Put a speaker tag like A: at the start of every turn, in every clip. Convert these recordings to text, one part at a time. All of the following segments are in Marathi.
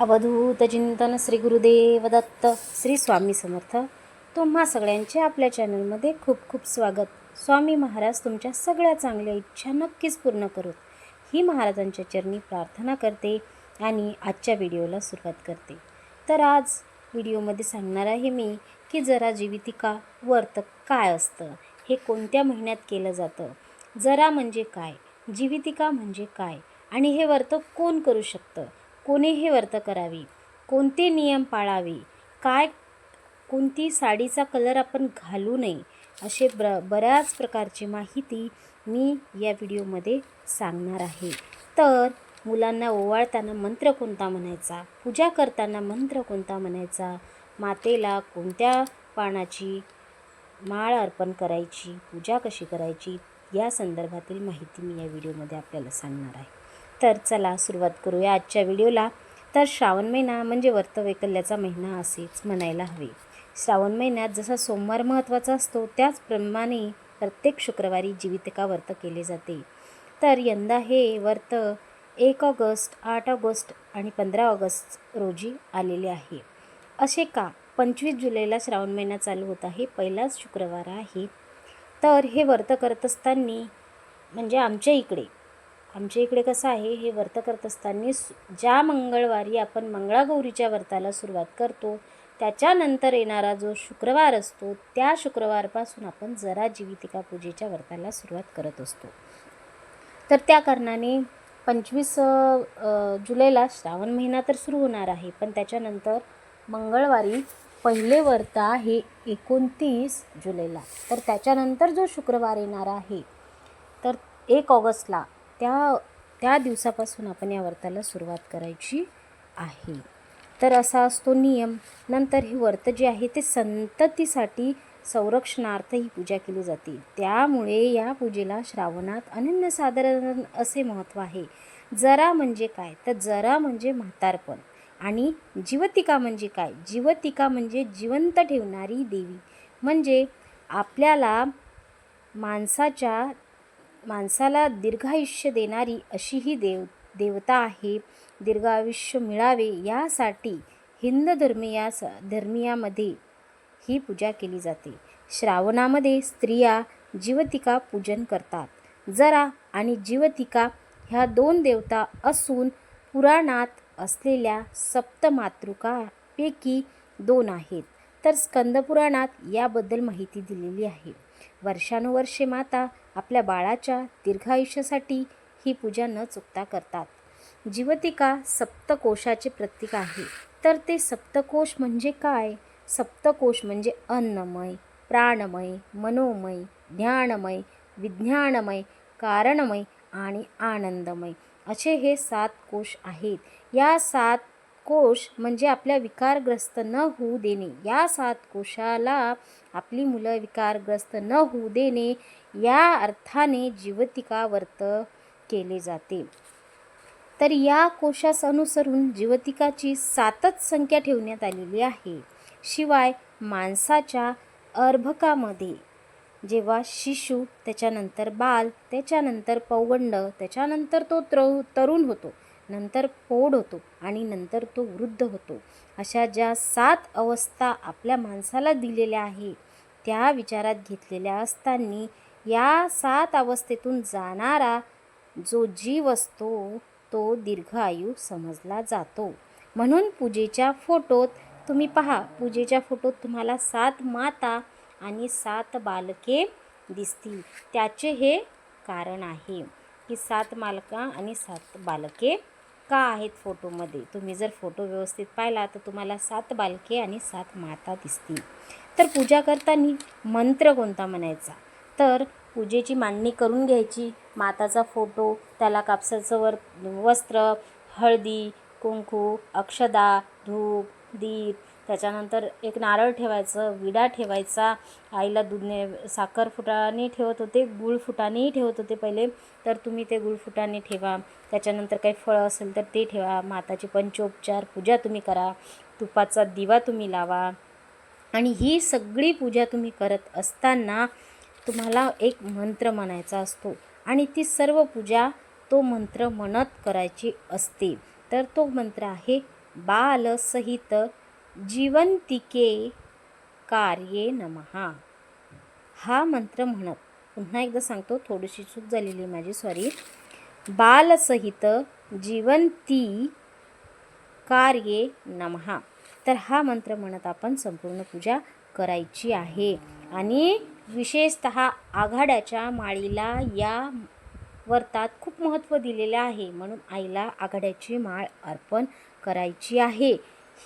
A: अवधूत चिंतन श्री गुरुदेव दत्त श्री स्वामी समर्थ. तुम्हा सगळ्यांचे आपल्या चॅनलमध्ये खूप खूप स्वागत. स्वामी महाराज तुमच्या सगळ्या चांगल्या इच्छा नक्कीच पूर्ण करू ही महाराजांच्या चरणी प्रार्थना करते आणि आजच्या व्हिडिओला सुरुवात करते. तर आज व्हिडिओमध्ये सांगणार आहे मी की जरा जीवितिका वर्त काय असतं? हे कोणत्या महिन्यात केलं जातं? जरा म्हणजे काय? जीवितिका म्हणजे काय? आणि हे व्रत कोण करू शकतं? कोणीही हे करावी? कोणते नियम पाळावे? काय? कोणती साडीचा कलर आपण घालू नये? असे ब्र बऱ्याच प्रकारची माहिती मी या व्हिडिओमध्ये सांगणार आहे. तर मुलांना ओवाळताना मंत्र कोणता म्हणायचा? पूजा करताना मंत्र कोणता म्हणायचा? मातेला कोणत्या पानाची माळ अर्पण करायची? पूजा कशी करायची? या संदर्भातील माहिती मी या व्हिडिओमध्ये आपल्याला सांगणार आहे. तर चला सुरुवात करूया आजच्या व्हिडिओला. तर श्रावण महिना म्हणजे वर्तवैकल्याचा महिना असेच म्हणायला हवे. श्रावण महिन्यात जसा सोमवार महत्त्वाचा असतो त्याचप्रमाणे प्रत्येक शुक्रवारी जीवितिका व्रत केले जाते. तर यंदा हे व्रत एक ऑगस्ट आठ ऑगस्ट आणि पंधरा ऑगस्ट रोजी आलेले आहे. असे का? पंचवीस जुलैला श्रावण महिना चालू होत आहे पहिलाच शुक्रवार आहे. तर हे व्रत करत असताना म्हणजे आमच्या इकडे आमच्या इकडे कसं आहे हे व्रत करत असताना ज्या मंगळवारी आपण मंगळागौरीच्या व्रताला सुरुवात करतो त्याच्यानंतर येणारा जो शुक्रवार असतो त्या शुक्रवारपासून आपण जरा जीवितिका पूजेच्या व्रताला सुरुवात करत असतो. तर त्या कारणाने पंचवीस जुलैला श्रावण महिना तर सुरू होणार आहे पण त्याच्यानंतर मंगळवारी पहिले व्रत आहे एकोणतीस जुलैला. तर त्याच्यानंतर जो शुक्रवार येणार आहे तर एक ऑगस्टला त्या त्या दिवसापासून आपण या व्रताला सुरुवात करायची आहे. तर असा असतो नियम. नंतर हे व्रत जे आहे ते संततीसाठी संरक्षणार्थ ही पूजा केली जाते. त्यामुळे या पूजेला श्रावणात अनन्यसाधारण असे महत्त्व आहे. जरा म्हणजे काय? तर जरा म्हणजे म्हातारपण. आणि जीवतिका म्हणजे काय? जीवतिका म्हणजे जिवंत ठेवणारी देवी. म्हणजे आपल्याला माणसाच्या माणसाला दीर्घायुष्य देणारी अशी ही देव देवता आहे. दीर्घायुष्य मिळावे यासाठी हिंद धर्मीया धर्मियामध्ये ही पूजा केली जाते. श्रावणामध्ये स्त्रिया जीवतिका पूजन करतात. जरा आणि जीवतिका ह्या दोन देवता असून पुराणात असलेल्या सप्तमातृकापैकी दोन आहेत. तर स्कंदपुराणात याबद्दल माहिती दिलेली आहे. वर्षानुवर्षे माता आपल्या बाळाच्या दीर्घायुष्यासाठी ही पूजा न चुकता करतात. जीवतिका सप्तकोशाचे प्रतीक आहे. तर ते सप्तकोश म्हणजे काय? सप्तकोश म्हणजे अन्नमय प्राणमय मनोमय ज्ञानमय विज्ञानमय कारणमय आणि आनंदमय असे हे सात कोश आहेत. या सात कोश म्हणजे आपल्या विकारग्रस्त न होऊ देणे. या सात कोशाला आपली मुलं विकारग्रस्त न होऊ देणे या अर्थाने जीवतिका व्रत केले जाते. तर या कोशास अनुसरून जीवतिकाची सातच संख्या ठेवण्यात आलेली आहे. शिवाय माणसाच्या अर्भकामध्ये जेव्हा शिशु त्याच्यानंतर बाल त्याच्यानंतर पौगंड त्याच्यानंतर तो त्र तरुण होतो. नंतर पोड होतो आणि नंतर तो वृद्ध होतो. अशा ज्या सात अवस्था आपल्या माणसाला दिलेल्या आहे त्या विचारात घेतलेल्या असताना या सात अवस्थेतून जाणारा जो जीव असतो तो दीर्घायू समजला जातो. म्हणून पूजेच्या फोटोत तुम्ही पहा पूजेच्या फोटोत तुम्हाला सात माता आणि सात बालके दिसतील. त्याचे हे कारण आहे की सात मालका आणि सात बालके का आहेत फोटोमध्ये? तुम्ही जर फोटो व्यवस्थित पाहिला तर तुम्हाला सात बालके आणि सात माता दिसतील. तर पूजा करताना मंत्र कोणता म्हणायचा? तर पूजेची मांडणी करून घ्यायची. माताचा फोटो त्याला कापसाचं वर वस्त्र हळदी कुंकू अक्षदा धूप दीप त्याच्यानंतर एक नारळ ठेवायचं विडा ठेवायचा आईला दूधने साखर फुटाने ठेवत होते गुळ फुटानेही ठेवत होते पहिले तर तुम्ही ते गुळ फुटाने ठेवा. त्याच्यानंतर काही फळं असेल तर ते ठेवा. माताची पंचोपचार पूजा तुम्ही करा. तुपाचा दिवा तुम्ही लावा. आणि ही सगळी पूजा तुम्ही करत असताना तुम्हाला एक मंत्र म्हणायचा असतो. आणि ती सर्व पूजा तो मंत्र म्हणत करायची असते. तर तो मंत्र आहे बालसहित जीवंतिके कार्ये नमहा हा मंत्र म्हणत पुन्हा एकदा सांगतो थोडीशी चूक झालेली माझी सॉरी बालसहित जीवंती कार्ये नमहा तर हा मंत्र म्हणत आपण संपूर्ण पूजा करायची आहे. आणि विशेषत आघाड्याच्या माळीला या वर्तात खूप महत्त्व दिलेले आहे. म्हणून आईला आघाड्याची माळ अर्पण करायची आहे.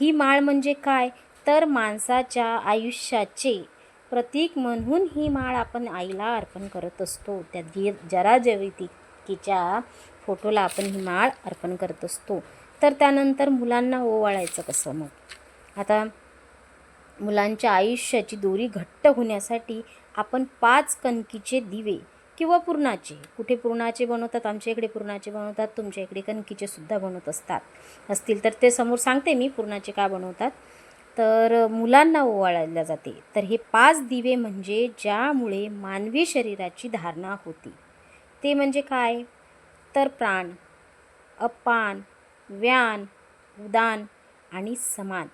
A: ही माळ म्हणजे काय? तर माणसाच्या आयुष्याचे प्रतीक म्हणून ही माळ आपण आईला अर्पण करत असतो. त्या दि जरा जयवितिकेच्या फोटोला आपण ही माळ अर्पण करत असतो. तर त्यानंतर मुलांना ओवाळायचं कसं मग? आता मुलांच्या आयुष्याची दोरी घट्ट होण्यासाठी आपण पाच कणकीचे दिवे किंवा पुरणाचे. कुठे पुरणाचे बनवतात आमच्या इकडे पुरणाचे बनवतात तुमच्या इकडे कणकीचे सुद्धा बनवत असतात. असतील तर ते समोर सांगते मी पुरणाचे का बनवतात. तर मुलांना ओवाळल्या जाते. तर हे पाच दिवे म्हणजे ज्यामुळे मानवी शरीराची धारणा होती. ते म्हणजे काय? तर प्राण अपान व्यान उदान आणि समान.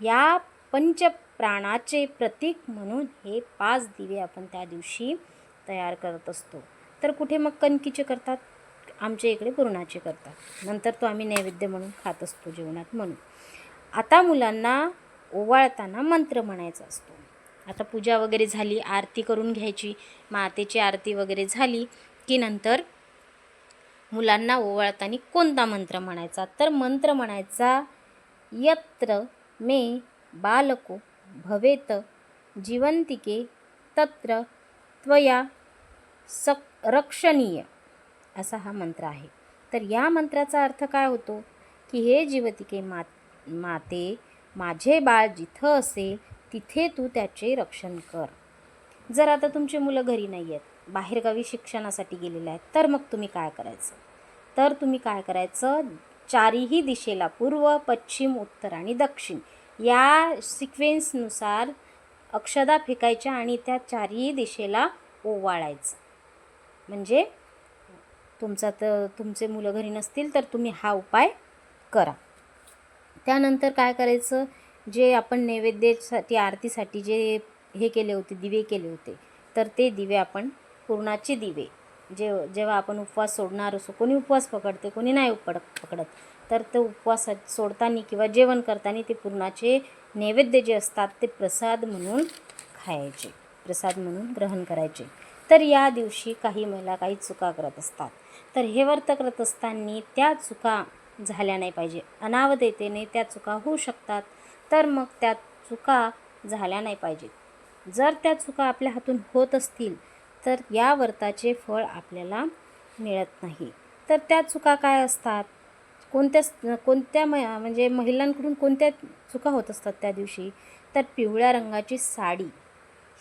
A: या पंचप्राणाचे प्रतीक म्हणून हे पाच दिवे आपण त्या दिवशी तयार करत असतो. तर कुठे मग कणकीचे करतात? आमच्या इकडे पुरणाचे करतात. नंतर तो आम्ही नैवेद्य म्हणून खात असतो जेवणात म्हणून. आता मुलांना ओवाळताना मंत्र म्हणायचा असतो. आता पूजा वगैरे झाली आरती करून घ्यायची मातेची आरती वगैरे झाली की नंतर मुलांना ओवाळताना कोणता मंत्र म्हणायचा? तर मंत्र म्हणायचा यत्र मे बालको भवेत जिवंतिके तत्र त्वया सक रक्षणीय असा हा मंत्र आहे. तर या मंत्राचा अर्थ काय होतो? की हे जीवतिके मा माते माझे बाळ जिथं असेल तिथे तू त्याचे रक्षण कर. जर आता तुमची मुलं घरी नाही आहेत बाहेरगावी शिक्षणासाठी गेलेले आहेत तर मग तुम्ही काय करायचं? तर तुम्ही काय करायचं? चारीही दिशेला पूर्व पश्चिम उत्तर आणि दक्षिण या सिक्वेन्सनुसार अक्षदा फेकायच्या आणि त्या चारही दिशेला ओवाळायचं. म्हणजे तुमचा तर तुमचे मुलं घरी नसतील तर तुम्ही हा उपाय करा. त्यानंतर काय करायचं? जे आपण नैवेद्यासाठी आरतीसाठी जे हे केले होते दिवे केले होते तर ते दिवे आपण पूर्णाचे दिवे. जे जेव्हा आपण उपवास सोडणार असो कोणी उपवास पकडते कोणी नाही पड पकडत तर ते उपवास सोडताना किंवा जेवण करताना ते पूर्णाचे नैवेद्य जे असतात ते प्रसाद म्हणून खायचे प्रसाद म्हणून ग्रहण करायचे. तर या दिवशी काही महिला काही चुका करत असतात. तर हे व्रत करत असताना त्या चुका झाल्या नाही पाहिजे. अनावधेतेने त्या चुका होऊ शकतात तर मग त्या चुका झाल्या नाही पाहिजेत जर त्या चुका आपल्या हातून होत असतील तर या व्रताचे फळ आपल्याला मिळत नाही. तर त्या चुका काय असतात? कोणत्या कोणत्या म म्हणजे महिलांकडून कोणत्या चुका होत असतात त्या दिवशी? तर पिवळ्या रंगाची साडी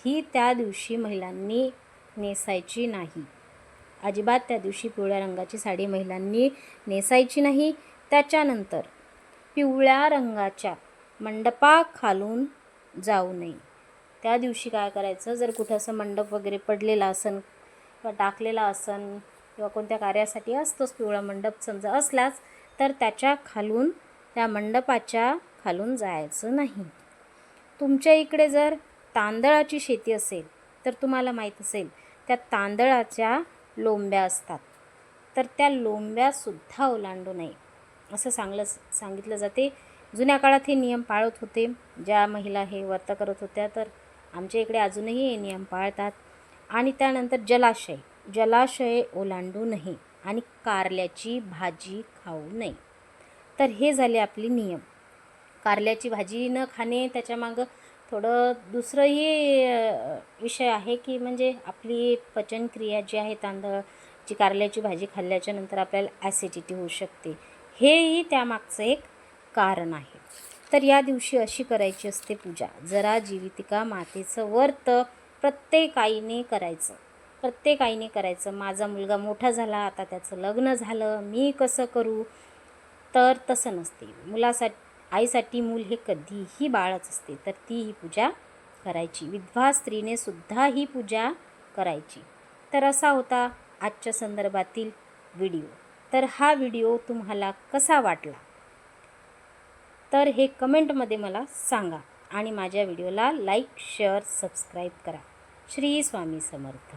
A: ही त्या दिवशी महिलांनी नेसायची नाही. अजिबात त्या दिवशी पिवळ्या रंगाची साडी महिलांनी नेसायची नाही. त्याच्यानंतर पिवळ्या रंगाच्या मंडपाखालून जाऊ नये. त्या दिवशी काय करायचं? जर कुठं असं मंडप वगैरे पडलेला असन किंवा टाकलेला असन किंवा कोणत्या कार्यासाठी असतोच पिवळा मंडप समजा असलाच तर त्याच्या खालून त्या मंडपाच्या खालून जायचं नाही. तुमच्या इकडे जर तांदळाची शेती असेल तर तुम्हाला माहीत असेल त्या तांदळाच्या लोंब्या असतात. तर त्या लोंब्यासुद्धा ओलांडू नये. असं सांगलं सांगितलं जाते. जुन्या काळात हे नियम पाळत होते. ज्या महिला हे व्रत करत होत्या तर आमच्या इकडे अजूनही हे नियम पाळतात. आणि त्यानंतर जलाशय. जलाशय ओलांडू नये. आणि कारल्याची भाजी खाऊ नये. तर हे झाले आपले नियम. कारल्याची भाजी न खाणे त्याच्यामागं थोडं दुसरंही विषय आहे की म्हणजे आपली पचनक्रिया जी आहे तांदळाची कारल्याची भाजी खाल्ल्याच्या नंतर आपल्याला ॲसिडिटी होऊ शकते. हेही त्यामागचं एक कारण आहे. तर या दिवशी अशी करायची असते पूजा. जरा जीवितिका मातेचं व्रत प्रत्येक आईने करायचं. प्रत्येक आईने करायचं. माझा मुलगा मोठा झाला आता त्याचं लग्न झालं मी कसं करू? तर तसं नसते. मुलासाठी आईसाठी मूल हे कधीही बाळच असते. तर ती ही पूजा करायची. विधवा स्त्रीने सुद्धा ही पूजा करायची. तर असा होता आजच्या संदर्भातील व्हिडिओ. तर हा व्हिडिओ तुम्हाला कसा वाटला? तर हे कमेंटमध्ये मला सांगा आणि माझ्या व्हिडिओला लाईक शेअर सबस्क्राईब करा. श्री स्वामी समर्थ.